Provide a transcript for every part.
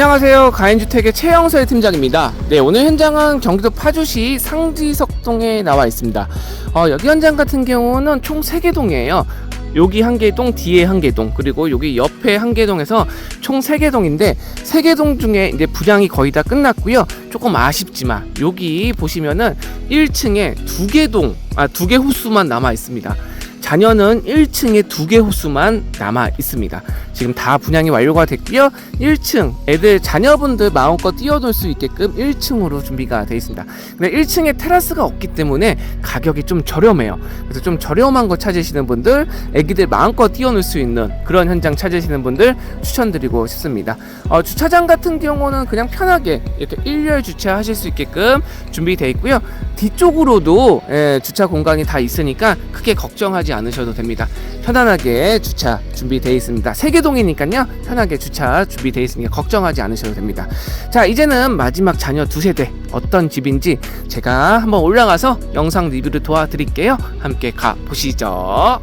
안녕하세요. 가인주택의 최영설 팀장입니다. 네, 오늘 현장은 경기도 파주시 상지석동에 나와 있습니다. 어, 여기 현장 같은 경우는 총 3개 동이에요. 여기 한 개 동, 뒤에 한 개 동, 그리고 여기 옆에 한 개 동에서 총 3개 동인데 3개 동 중에 이제 분양이 거의 다 끝났고요. 조금 아쉽지만 여기 보시면은 1층에 두 개 동, 아, 두 개 호수만 남아 있습니다. 자녀는 1층에 두 개 호수만 남아 있습니다. 지금 다 분양이 완료가 됐고요. 1층 애들 자녀분들 마음껏 뛰어놀 수 있게끔 1층으로 준비가 되어 있습니다. 근데 1층에 테라스가 없기 때문에 가격이 좀 저렴해요. 그래서 좀 저렴한 거 찾으시는 분들, 애기들 마음껏 뛰어놀 수 있는 그런 현장 찾으시는 분들 추천드리고 싶습니다. 어, 주차장 같은 경우는 그냥 편하게 이렇게 일렬 주차하실 수 있게끔 준비되어 있고요. 뒤쪽으로도 예, 주차 공간이 다 있으니까 크게 걱정하지 않으셔도 됩니다. 편안하게 주차 준비되어 있습니다. 세개 동이니까요. 편하게 주차 준비되어 있으니까 걱정하지 않으셔도 됩니다. 자, 이제는 마지막 자녀 두 세대 어떤 집인지 제가 한번 올라가서 영상 리뷰를 도와드릴게요. 함께 가 보시죠.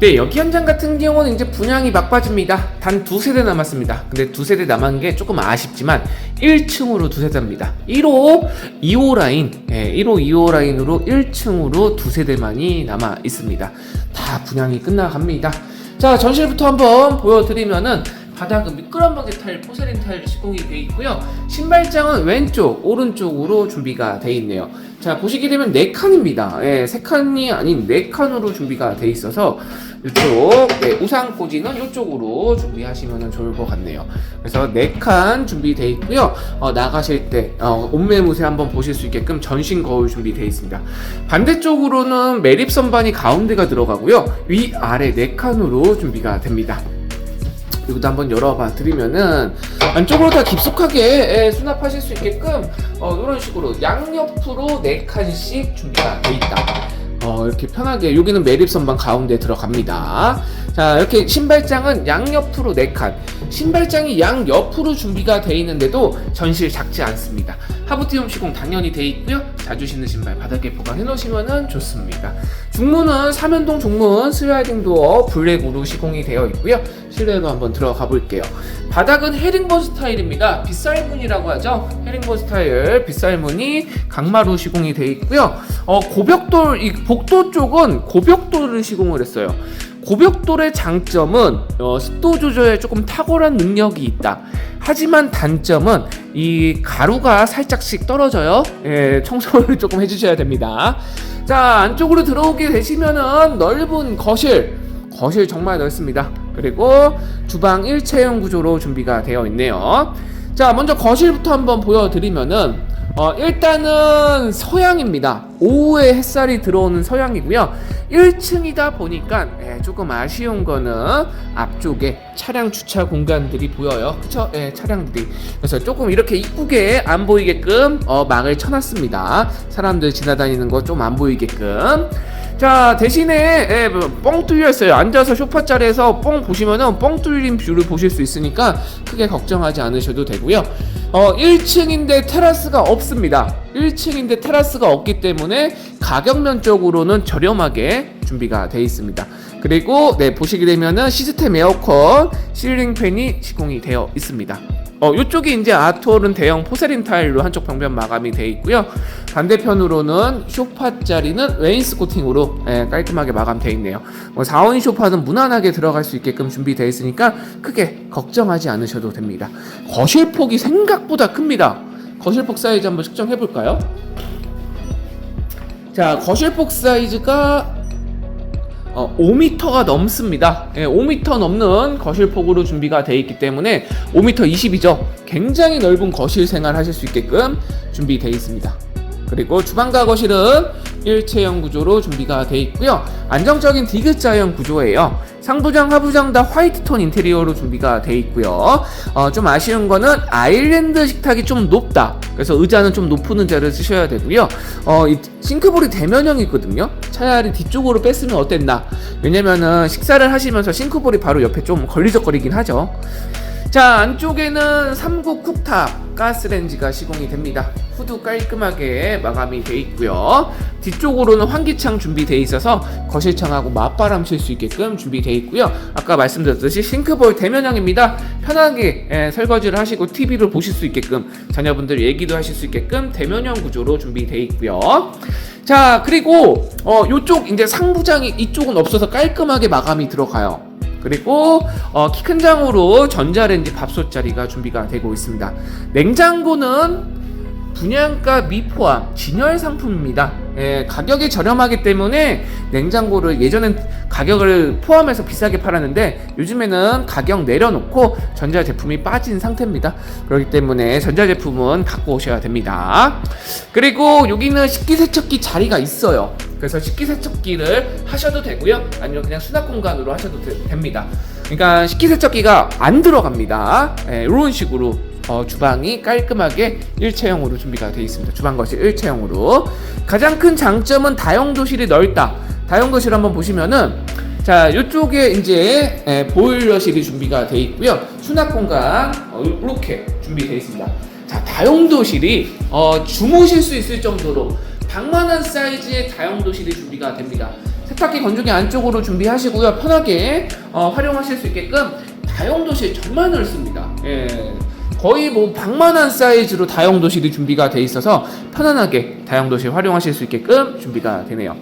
네, 여기 현장 같은 경우는 이제 분양이 막바지입니다. 단 두 세대 남았습니다. 근데 두 세대 남은 게 조금 아쉽지만 1층으로 두 세대입니다. 1호, 2호 라인, 예, 1호, 2호 라인으로 1층으로 두 세대만이 남아 있습니다. 다 분양이 끝나갑니다. 자, 전실부터 한번 보여드리면은 바닥은 미끄럼방개 타일, 포세린 타일 시공이 되어 있고요. 신발장은 왼쪽, 오른쪽으로 준비가 되어 있네요. 자, 보시게 되면 네 칸입니다. 예, 세 칸이 아닌 네 칸으로 준비가 되어 있어서 이쪽 네, 우상 고지는 이쪽으로 준비하시면 좋을 것 같네요. 그래서 네 칸 준비되어 있고요. 어, 나가실 때 어, 옷매무새 한번 보실 수 있게끔 전신 거울 준비되어 있습니다. 반대쪽으로는 매립 선반이 가운데가 들어가고요. 위 아래 네 칸으로 준비가 됩니다. 여기도 한번 열어봐 드리면은 안쪽으로 다 깊숙하게 예, 수납하실 수 있게끔 어, 이런 식으로 양옆으로 네 칸씩 준비가 돼 있다. 어, 이렇게 편하게 여기는 매립 선반 가운데 들어갑니다. 자 이렇게 신발장은 양옆으로 4칸. 신발장이 양옆으로 준비가 되어 있는데도 전실 작지 않습니다. 하부티움 시공 당연히 되어 있고요. 자주 신는 신발 바닥에 보관해 놓으시면 좋습니다. 중문은 사면동 중문 슬라이딩 도어 블랙으로 시공이 되어 있고요. 실내로 한번 들어가 볼게요. 바닥은 헤링본 스타일입니다. 빗살문이라고 하죠. 헤링본 스타일 빗살문이 강마루 시공이 되어 있고요. 어, 고벽돌 이 복도 쪽은 고벽돌을 시공을 했어요 고벽돌의 장점은 어, 습도 조절에 조금 탁월한 능력이 있다. 하지만 단점은 이 가루가 살짝씩 떨어져요. 예, 청소를 조금 해주셔야 됩니다. 자 안쪽으로 들어오게 되시면은 넓은 거실, 거실 정말 넓습니다. 그리고 주방 일체형 구조로 준비가 되어 있네요. 자 먼저 거실부터 한번 보여드리면은 어, 일단은 서양입니다. 오후에 햇살이 들어오는 서양이고요. 1층이다 보니까 예, 조금 아쉬운 거는 앞쪽에 차량 주차 공간들이 보여요. 그쵸? 예, 차량들이. 그래서 조금 이렇게 이쁘게 안 보이게끔 어, 막을 쳐놨습니다. 사람들 지나다니는 거 좀 안 보이게끔. 자 대신에 예, 뭐뻥 뚫려 있어요. 앉아서 소파 자리에서 뻥 보시면은 뻥 뚫린 뷰를 보실 수 있으니까 크게 걱정하지 않으셔도 되고요. 어 1층인데 테라스가 없습니다. 1층인데 테라스가 없기 때문에 가격면적으로는 저렴하게 준비가 되어 있습니다. 그리고 네 보시게 되면은 시스템 에어컨 실링 팬이 시공이 되어 있습니다 어, 이쪽이 이제 아트홀은 대형 포세린 타일로 한쪽 벽면 마감이 되어 있고요. 반대편으로는 쇼파 자리는 웨인스코팅으로 예, 깔끔하게 마감되어 있네요. 뭐 4원 쇼파는 무난하게 들어갈 수 있게끔 준비되어 있으니까 크게 걱정하지 않으셔도 됩니다. 거실 폭이 생각보다 큽니다. 거실 폭 사이즈 한번 측정해 볼까요? 자, 거실 폭 사이즈가 어, 5m가 넘습니다. 예, 5m 넘는 거실폭으로 준비가 되어 있기 때문에 5m 20이죠. 굉장히 넓은 거실 생활 하실 수 있게끔 준비되어 있습니다. 그리고 주방과 거실은 일체형 구조로 준비가 되어 있고요. 안정적인 디귿자형 구조예요. 상부장, 하부장 다 화이트 톤 인테리어로 준비가 되어 있고요. 어, 좀 아쉬운 거는 아일랜드 식탁이 좀 높다. 그래서 의자는 좀 높은 의자를 쓰셔야 되고요. 어, 이 싱크볼이 대면형이거든요. 차라리 뒤쪽으로 뺐으면 어땠나? 왜냐면은 식사를 하시면서 싱크볼이 바로 옆에 좀 걸리적거리긴 하죠. 자 안쪽에는 삼국 쿡탑 가스레인지가 시공이 됩니다. 후드 깔끔하게 마감이 돼 있고요. 뒤쪽으로는 환기창 준비돼 있어서 거실창하고 맞바람 칠 수 있게끔 준비돼 있고요. 아까 말씀드렸듯이 싱크볼 대면형입니다. 편하게 예, 설거지를 하시고 TV를 보실 수 있게끔 자녀분들 얘기도 하실 수 있게끔 대면형 구조로 준비돼 있고요. 자 그리고 어 요쪽 이제 상부장이 이쪽은 없어서 깔끔하게 마감이 들어가요. 그리고 어, 키 큰 장으로 전자레인지 밥솥 자리가 준비가 되고 있습니다. 냉장고는 분양가 미포함 진열 상품입니다. 예, 가격이 저렴하기 때문에 냉장고를 예전엔 가격을 포함해서 비싸게 팔았는데 요즘에는 가격 내려놓고 전자 제품이 빠진 상태입니다. 그렇기 때문에 전자 제품은 갖고 오셔야 됩니다. 그리고 여기는 식기세척기 자리가 있어요. 그래서 식기세척기를 하셔도 되고요. 아니면 그냥 수납 공간으로 하셔도 되- 됩니다. 그러니까 식기세척기가 안 들어갑니다. 예, 이런 식으로 어, 주방이 깔끔하게 일체형으로 준비가 되어 있습니다. 주방 거실 일체형으로 가장 큰 장점은 다용 도실이 넓다. 다용도실 한번 보시면은 자 이쪽에 이제 예, 보일러실이 준비가 되어 있고요. 수납 공간 어, 이렇게 준비되어 있습니다. 자 다용 도실이 어, 주무실 수 있을 정도로 방만한 사이즈의 다용 도실이 준비가 됩니다. 세탁기 건조기 안쪽으로 준비하시고요. 편하게 어, 활용하실 수 있게끔 다용도실 정말 넓습니다. 예. 거의 뭐 방만한 사이즈로 다용 도실이 준비가 돼 있어서 편안하게 다용 도실 활용하실 수 있게끔 준비가 되네요.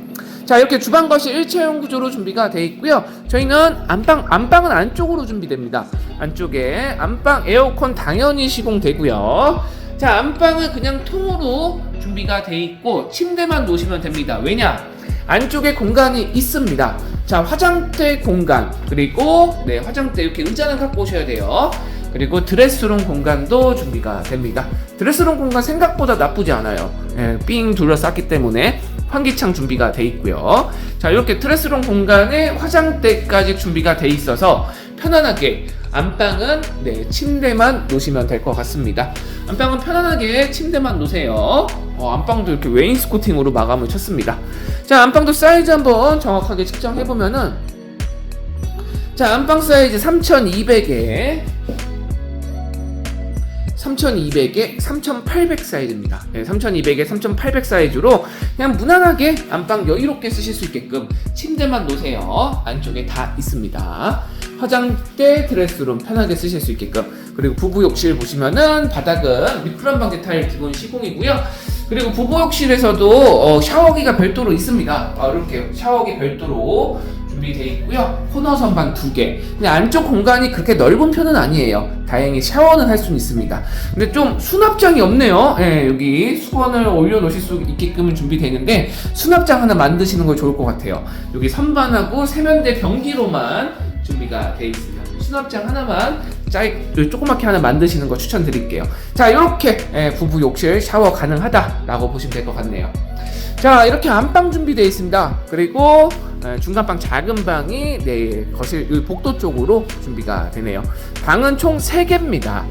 자 이렇게 주방 거실 일체형 구조로 준비가 돼 있고요. 저희는 안방 안방은 안쪽으로 준비됩니다. 안쪽에 안방 에어컨 당연히 시공되고요. 자 안방은 그냥 통으로 준비가 돼 있고 침대만 놓으시면 됩니다. 왜냐? 안쪽에 공간이 있습니다. 자 화장대 공간 그리고 네 화장대 이렇게 의자는 갖고 오셔야 돼요. 그리고 드레스룸 공간도 준비가 됩니다. 드레스룸 공간 생각보다 나쁘지 않아요. 예, 삥 둘러쌌기 때문에 환기창 준비가 돼 있고요. 자 이렇게 드레스룸 공간에 화장대까지 준비가 돼 있어서 편안하게 안방은 네 침대만 놓으시면 될 것 같습니다. 안방은 편안하게 침대만 놓으세요. 어, 안방도 이렇게 웨인스코팅으로 마감을 쳤습니다. 자 안방도 사이즈 한번 정확하게 측정해 보면은 자 안방 사이즈 3200에 3200에 3800 사이즈입니다. 네, 3200에 3800 사이즈로 그냥 무난하게 안방 여유롭게 쓰실 수 있게끔 침대만 놓으세요. 안쪽에 다 있습니다. 화장대, 드레스룸 편하게 쓰실 수 있게끔 그리고 부부 욕실 보시면은 바닥은 미끄럼 방지 타일 기본 시공이고요. 그리고 부부 욕실에서도 어, 샤워기가 별도로 있습니다. 아, 이렇게 샤워기 별도로 준비되어 있고요. 코너 선반 두 개. 근데 안쪽 공간이 그렇게 넓은 편은 아니에요. 다행히 샤워는 할 수는 있습니다. 근데 좀 수납장이 없네요. 예, 여기 수건을 올려놓으실 수 있게끔 준비되어 있는데 수납장 하나 만드시는 거 좋을 것 같아요. 여기 선반하고 세면대 변기로만 준비가 되어 있습니다. 수납장 하나만 짜이 조그맣게 하나 만드시는 거 추천드릴게요. 자, 이렇게 예, 부부 욕실 샤워 가능하다라고 보시면 될 것 같네요. 자 이렇게 안방 준비되어 있습니다 그리고 에, 중간방 작은 방이 네 거실 이 복도 쪽으로 준비가 되네요 방은 총 3개입니다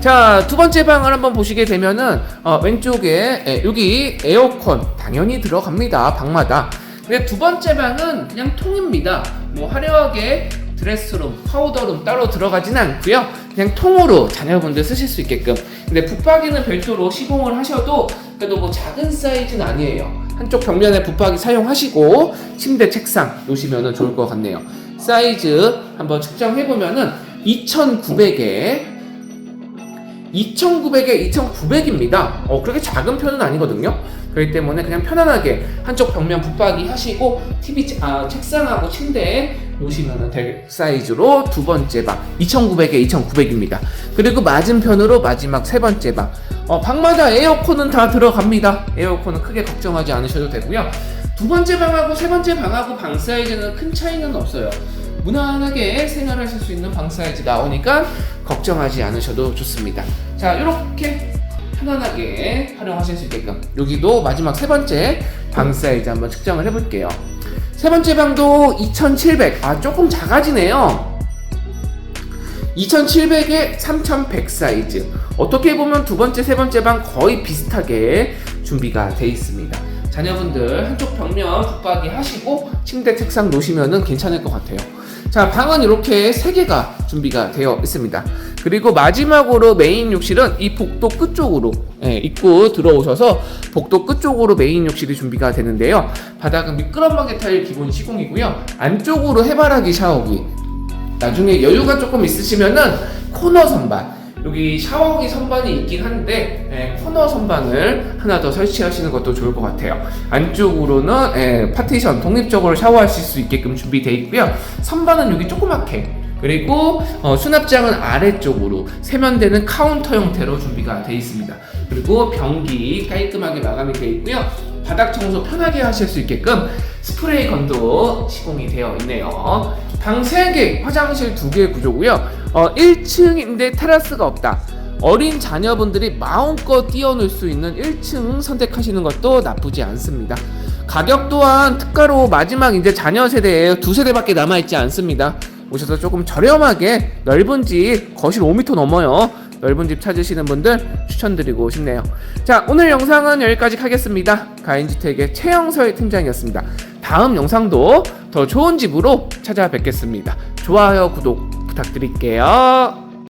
자 두 번째 방을 한번 보시게 되면은 어, 왼쪽에 에, 여기 에어컨 당연히 들어갑니다 방마다 근데 두 번째 방은 그냥 통입니다 뭐 화려하게 드레스룸, 파우더룸 따로 들어가지는 않고요. 그냥 통으로 자녀분들 쓰실 수 있게끔. 근데 붙박이는 별도로 시공을 하셔도 그래도 뭐 작은 사이즈는 아니에요. 한쪽 벽면에 붙박이 사용하시고 침대, 책상 놓으시면 좋을 것 같네요. 사이즈 한번 측정해 보면은 2,900에 2,900에 2,900입니다. 어, 그렇게 작은 편은 아니거든요. 그렇기 때문에 그냥 편안하게 한쪽 벽면 붙박이 하시고 TV 책- 아, 책상하고 침대에 놓으시면 될 사이즈로 두 번째 방 2,900에 2,900입니다. 그리고 맞은편으로 마지막 세 번째 방 어, 방마다 에어컨은 다 들어갑니다. 에어컨은 크게 걱정하지 않으셔도 되고요. 두 번째 방하고 세 번째 방하고 방 사이즈는 큰 차이는 없어요. 무난하게 생활하실 수 있는 방 사이즈 나오니까 걱정하지 않으셔도 좋습니다. 자, 이렇게 편안하게 활용하실 수 있게끔 여기도 마지막 세 번째 방 사이즈 한번 측정을 해볼게요. 세 번째 방도 2,700. 아, 조금 작아지네요. 2700에 3100 사이즈. 어떻게 보면 두 번째, 세 번째 방 거의 비슷하게 준비가 돼 있습니다. 자녀분들 한쪽 벽면 붙박이 하시고 침대 책상 놓으시면 괜찮을 것 같아요. 자, 방은 이렇게 세 개가 준비가 되어 있습니다. 그리고 마지막으로 메인 욕실은 이 복도 끝쪽으로 예, 입구 들어오셔서 복도 끝쪽으로 메인 욕실이 준비가 되는데요. 바닥은 미끄럼방개 타일 기본 시공이고요. 안쪽으로 해바라기 샤워기. 나중에 여유가 조금 있으시면은 코너 선반. 여기 샤워기 선반이 있긴 한데 예, 코너 선반을 하나 더 설치하시는 것도 좋을 것 같아요. 안쪽으로는 예, 파티션 독립적으로 샤워하실 수 있게끔 준비되어 있고요. 선반은 여기 조그맣게 그리고 어, 수납장은 아래쪽으로 세면대는 카운터 형태로 준비가 되어 있습니다. 그리고 변기 깔끔하게 마감이 되어 있고요. 바닥 청소 편하게 하실 수 있게끔 스프레이 건도 시공이 되어 있네요. 방 3개, 화장실 2개 구조고요. 어, 1층인데 테라스가 없다. 어린 자녀분들이 마음껏 뛰어놀 수 있는 1층 선택하시는 것도 나쁘지 않습니다. 가격 또한 특가로 마지막 이제 자녀 세대예요. 두 세대밖에 남아 있지 않습니다. 오셔서 조금 저렴하게 넓은 집 거실 5m 넘어요. 넓은 집 찾으시는 분들 추천드리고 싶네요. 자, 오늘 영상은 여기까지 하겠습니다. 가인주택의 최영서의 팀장이었습니다. 다음 영상도 더 좋은 집으로 찾아뵙겠습니다. 좋아요, 구독 부탁드릴게요.